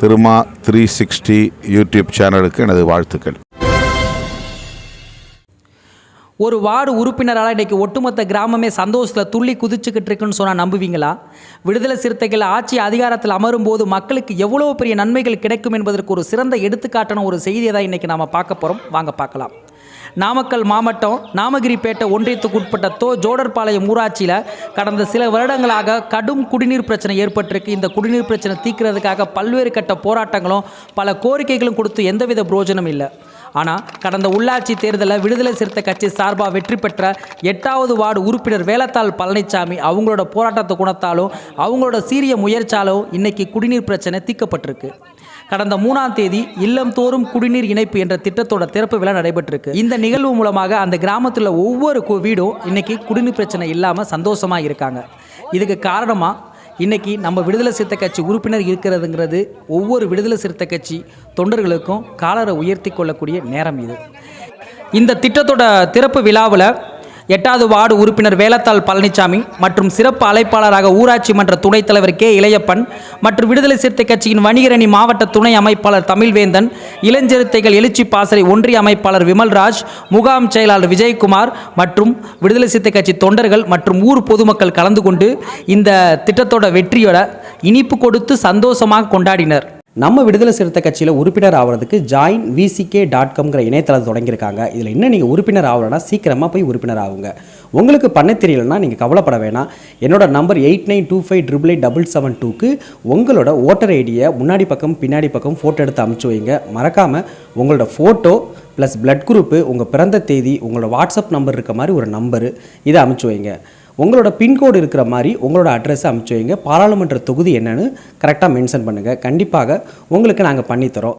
Thiruma three sixty YouTube சேனலுக்கு எனது வாழ்த்துக்கள். ஒரு வார்டு உறுப்பினரால் இன்றைக்கி ஒட்டுமொத்த கிராமமே சந்தோஷத்தில் துள்ளி குதிச்சுக்கிட்டு இருக்குன்னு சொன்னால் நம்புவீங்களா? விடுதலை சிறுத்தைகள் ஆட்சி அதிகாரத்தில் அமரும் போது மக்களுக்கு எவ்வளோ பெரிய நன்மைகள் கிடைக்கும் என்பதற்கு ஒரு சிறந்த எடுத்துக்காட்டான ஒரு செய்தியை தான் இன்றைக்கி நாம் பார்க்க போகிறோம் வாங்க பார்க்கலாம். நாமக்கல் மாவட்டம் நாமகிரிப்பேட்டை ஒன்றியத்துக்குட்பட்ட தோ ஜோடர்பாளையம் ஊராட்சியில் கடந்த சில வருடங்களாக கடும் குடிநீர் பிரச்சனை ஏற்பட்டிருக்கு. இந்த குடிநீர் பிரச்சனை தீர்க்கிறதுக்காக பல்வேறு கட்ட போராட்டங்களும் பல கோரிக்கைகளும் கொடுத்து எந்தவித பிரயோஜனம் இல்லை. ஆனால் கடந்த உள்ளாட்சி தேர்தலில் விடுதலை சிறுத்தை கட்சி சார்பாக வெற்றி பெற்ற எட்டாவது வார்டு உறுப்பினர் வேலத்தாள் பழனிசாமி அவங்களோட போராட்டத்தை குணத்தாலும் அவங்களோட சீரிய முயற்சியாலும் இன்னைக்கு குடிநீர் பிரச்சனை தீக்கப்பட்டிருக்கு. கடந்த மூணாம் தேதி இல்லம் தோறும் குடிநீர் இணைப்பு என்ற திட்டத்தோட திறப்பு விழா நடைபெற்றிருக்கு. இந்த நிகழ்வு மூலமாக அந்த கிராமத்தில் ஒவ்வொரு வீடும் இன்னைக்கு குடிநீர் பிரச்சனை இல்லாமல் சந்தோஷமாக இருக்காங்க. இதுக்கு காரணமாக இன்றைக்கி நம்ம விடுதலை சிறுத்தை கட்சி உறுப்பினர் இருக்கிறதுங்கிறது ஒவ்வொரு விடுதலை சிறுத்தை கட்சி தொண்டர்களுக்கும் காலரை உயர்த்தி கொள்ளக்கூடிய நேரம் இது. இந்த திட்டத்தோட திறப்பு விழாவில் எட்டாவது வார்டு உறுப்பினர் வேலத்தாள் பழனிசாமி மற்றும் சிறப்பு அழைப்பாளராக ஊராட்சி மன்ற துணைத் தலைவர் கே. இளையப்பன் மற்றும் விடுதலை சிறுத்தை கட்சியின் வணிகரணி மாவட்ட துணை அமைப்பாளர் தமிழ்வேந்தன் இளஞ்சிறுத்தைகள் எழுச்சி பாசறை ஒன்றிய அமைப்பாளர் விமல்ராஜ் முகாம் செயலாளர் விஜயகுமார் மற்றும் விடுதலை சிறுத்தை கட்சி தொண்டர்கள் மற்றும் ஊர் பொதுமக்கள் கலந்து கொண்டு இந்த திட்டத்தோட வெற்றியோட இனிப்பு கொடுத்து சந்தோஷமாக கொண்டாடினர். நம்ம விடுதலை சிறுத்தை கட்சியில் உறுப்பினர் ஆகிறதுக்கு ஜாயின் விசிகே டாட் காம்ங்கிற இணையதளத்தை தொடங்கியிருக்காங்க. இதில் இன்னும் நீங்கள் உறுப்பினர் ஆகலைன்னா சீக்கிரமாக போய் உறுப்பினர் ஆகுங்க உங்களுக்கு பண்ண தெரியலன்னா நீங்கள் கவலைப்பட வேணாம். என்னோட number eight nine two five triple eight double seven டூக்கு உங்களோட ஓட்டர் ஐடியை முன்னாடி பக்கம் பின்னாடி பக்கம் ஃபோட்டோ எடுத்து அமுச்சு வைங்க. மறக்காமல் உங்களோட ஃபோட்டோ ப்ளஸ் பிளட் குரூப்பு உங்கள் பிறந்த தேதி உங்களோட வாட்ஸ்அப் நம்பர் இருக்க மாதிரி ஒரு நம்பரு இதை அமுச்சு வைங்க. உங்களோட பின்கோடு இருக்கிற மாதிரி உங்களோட அட்ரஸை அமுச்சு வைங்க. பாராளுமன்ற தொகுதி என்னன்னு கரெக்டாக மென்ஷன் பண்ணுங்கள் கண்டிப்பாக உங்களுக்கு நாங்கள் பண்ணித்தரோம்.